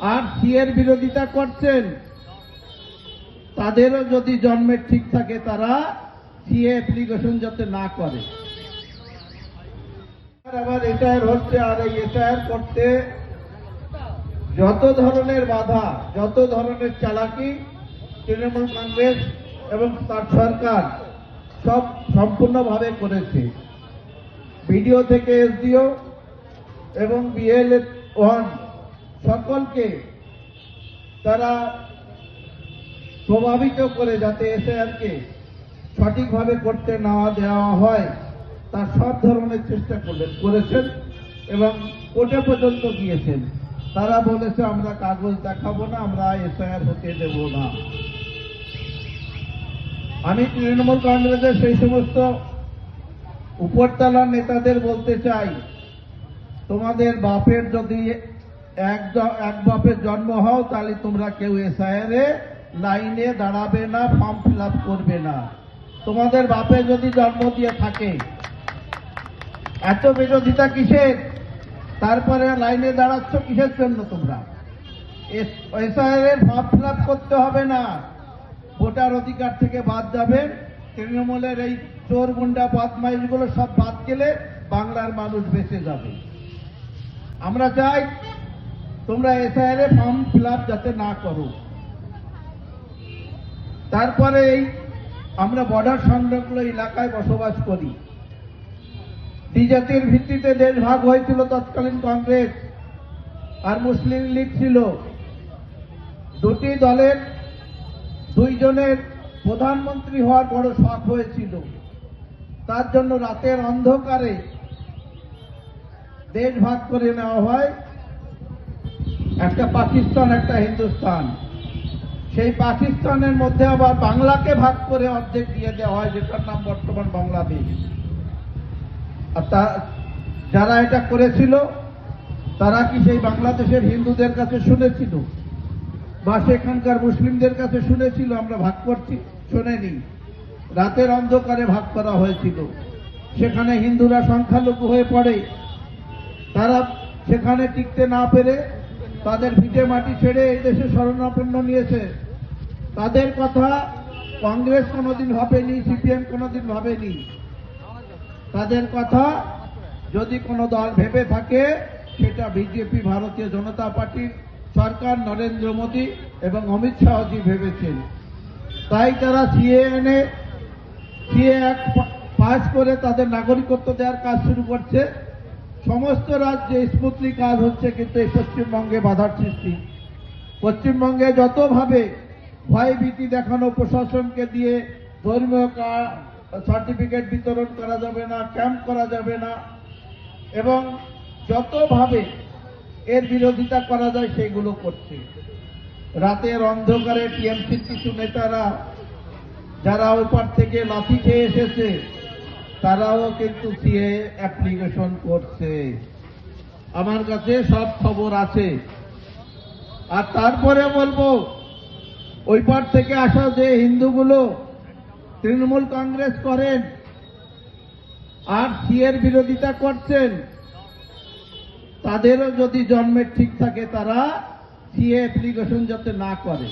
আর সিএর বিরোধিতা করছেন? তাদেরও যদি জন্মের ঠিক থাকে, তারা সিএ অ্যাপ্লিকেশন যাতে না করে? আবার এটার হচ্ছে আর এই এটার করতে যত ধরনের বাধা, যত ধরনের চালাকি তৃণমূল কংগ্রেস এবং তার সরকার সব সম্পূর্ণভাবে করেছে। ভিডিও থেকে এসডিও এবং বিএল ওয়ান সকলকে তারা প্রভাবিত করে যাতে এসআইআরকে সঠিকভাবে করতে না দেওয়া হয়, তার সব ধরনের চেষ্টা করলেন করেছেন এবং কোর্টে পর্যন্ত গিয়েছেন। তারা বলেছে, আমরা কাগজ দেখাবো না, আমরা এসআইআর হতে দেব না। আমি তৃণমূল কংগ্রেসের সেই সমস্ত উপরতলার নেতাদের বলতে চাই, তোমাদের বাপের যদি এক এক বাপের জন্ম হও, তাহলে তোমরা কেউ এসআইআর এ লাইনে দাঁড়াবে না, ফর্ম ফিল করবে না। তোমাদের বাপে যদি জন্ম দিয়ে থাকে, এত বিরোধিতা কিসের? তারপরে লাইনে দাঁড়াচ্ছ কিসের জন্য তোমরা? এসআইআর এর ফর্ম ফিল করতে হবে না। ভোটার অধিকার থেকে বাদ যাবে। তৃণমূলের এই চোর, গুন্ডা, বদমাইশগুলো সব বাদ গেলে বাংলার মানুষ বেঁচে যাবে। আমরা চাই তোমরা এসআইআর ফর্ম ফিল যাতে না করো। তারপরে এই আমরা বর্ডার সংলগ্ন এলাকায় বসবাস করি। দ্বিজাতির ভিত্তিতে দেশ ভাগ হয়েছিল তৎকালীন কংগ্রেস আর মুসলিম লীগ ছিল। দুটি দলের দুইজনের প্রধানমন্ত্রী হওয়ার বড় শখ হয়েছিল। তার জন্য রাতের অন্ধকারে দেশ ভাগ করে নেওয়া হয়। একটা পাকিস্তান, একটা হিন্দুস্তান। সেই পাকিস্তানের মধ্যে আবার বাংলাকে ভাগ করে অর্ধেক দিয়ে দেওয়া হয়, যেটার নাম বর্তমান বাংলাদেশ। আর তা, যারা এটা করেছিল, তারা কি সেই বাংলাদেশের হিন্দুদের কাছে শুনেছিল? বা সেখানকার মুসলিমদের কাছে শুনেছিল? আমরা ভাগ করছি, শোনেনি। রাতের অন্ধকারে ভাগ করা হয়েছিল। সেখানে হিন্দুরা সংখ্যালঘু হয়ে পড়ে। তারা সেখানে টিকতে না পেরে তাদের ভিটে মাটি ছেড়ে এই দেশে শরণাপন্ন নিয়েছে। তাদের কথা কংগ্রেস কোনোদিন ভাবেনি, সিপিএম কোনোদিন ভাবেনি। তাদের কথা যদি কোনো দল ভেবে থাকে, সেটা বিজেপি, ভারতীয় জনতা পার্টির সরকার নরেন্দ্র মোদী এবং অমিত শাহজি ভেবেছেন। তাই তারা সিএ এনে সিএ এক পাস করে তাদের নাগরিকত্ব দেওয়ার কাজ শুরু করছে। সমস্ত রাজ্যে স্মুথলি কাজ হচ্ছে, কিন্তু এই পশ্চিমবঙ্গে বাধার সৃষ্টি। পশ্চিমবঙ্গে যতভাবে ভয়ভীতি দেখানো প্রশাসনকে দিয়ে ধর্মীয় সার্টিফিকেট বিতরণ করা যাবে না, ক্যাম্প করা যাবে না, এবং যতভাবে এর বিরোধিতা করা যায় সেগুলো করছে। রাতের অন্ধকারে টিএমসির কিছু নেতারা, যারা ওপার থেকে লাথি খেয়ে এসেছে তারাও কিন্তু সিএ অ্যাপ্লিকেশন করছে। আমার কাছে সব খবর আছে। আর তারপরে বলব, ওই পার থেকে আসা যে হিন্দুগুলো তৃণমূল কংগ্রেস করেন, আর সিএর বিরোধিতা করছেন, তাদেরও যদি জন্মের ঠিক থাকে, তারা সিএ অ্যাপ্লিকেশন যাতে না করে।